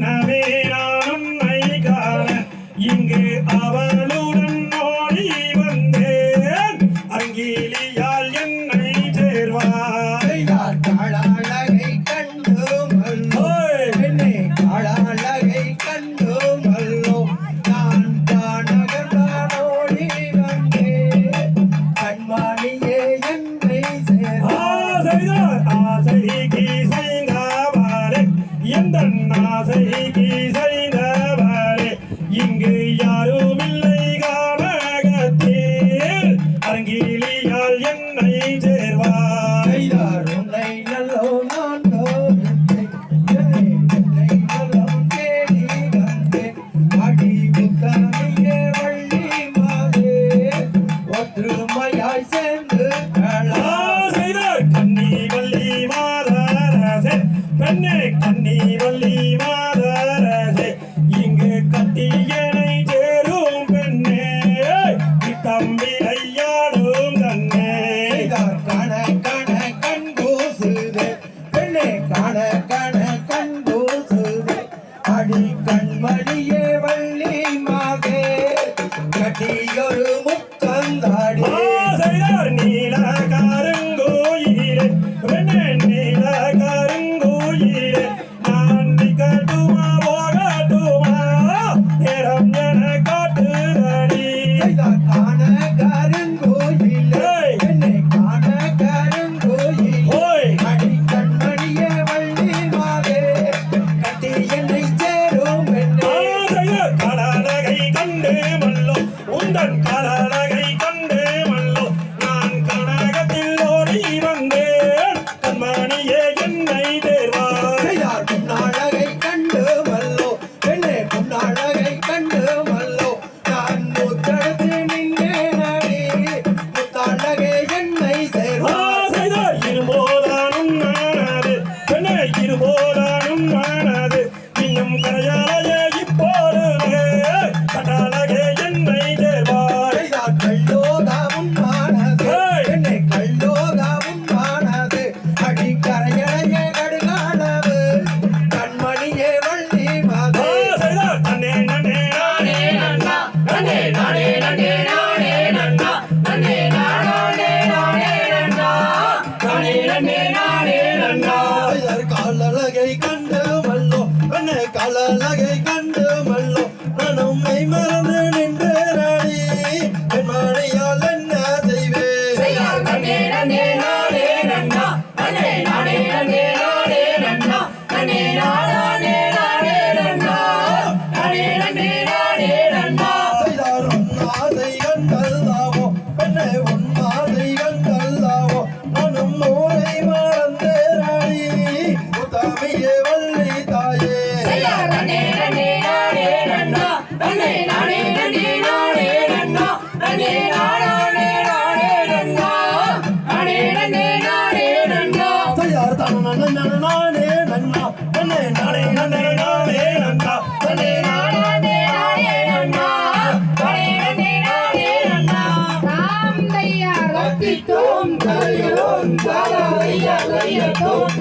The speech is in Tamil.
என்னவே நான் உன்னை காண இங்கு அவளுடன் ஓடி வந்தேன். அங்கிலியால் என் யாரும் இல்லை கானகத்தில் அரங்கிலியால் என்னை சேர்வார் யாருனை நல்லோ நான் அடி புத்தானே கண்ணே காண கண கண் பூசுதே அடி கண்மணியே வள்ளி மாதே கட்டியொரு முக்கந்தாடி நீல கருங்கோயிலே நீல காண நானே நன்னா தன்னை நானே நன்னே நானே நன்னா தன்னை நானே நானே நன்னா தன்னை நன்னே நானே நன்னா நாம் தையா ரத்தித்தோம் தலையோம் தாலையா லையத்தோம்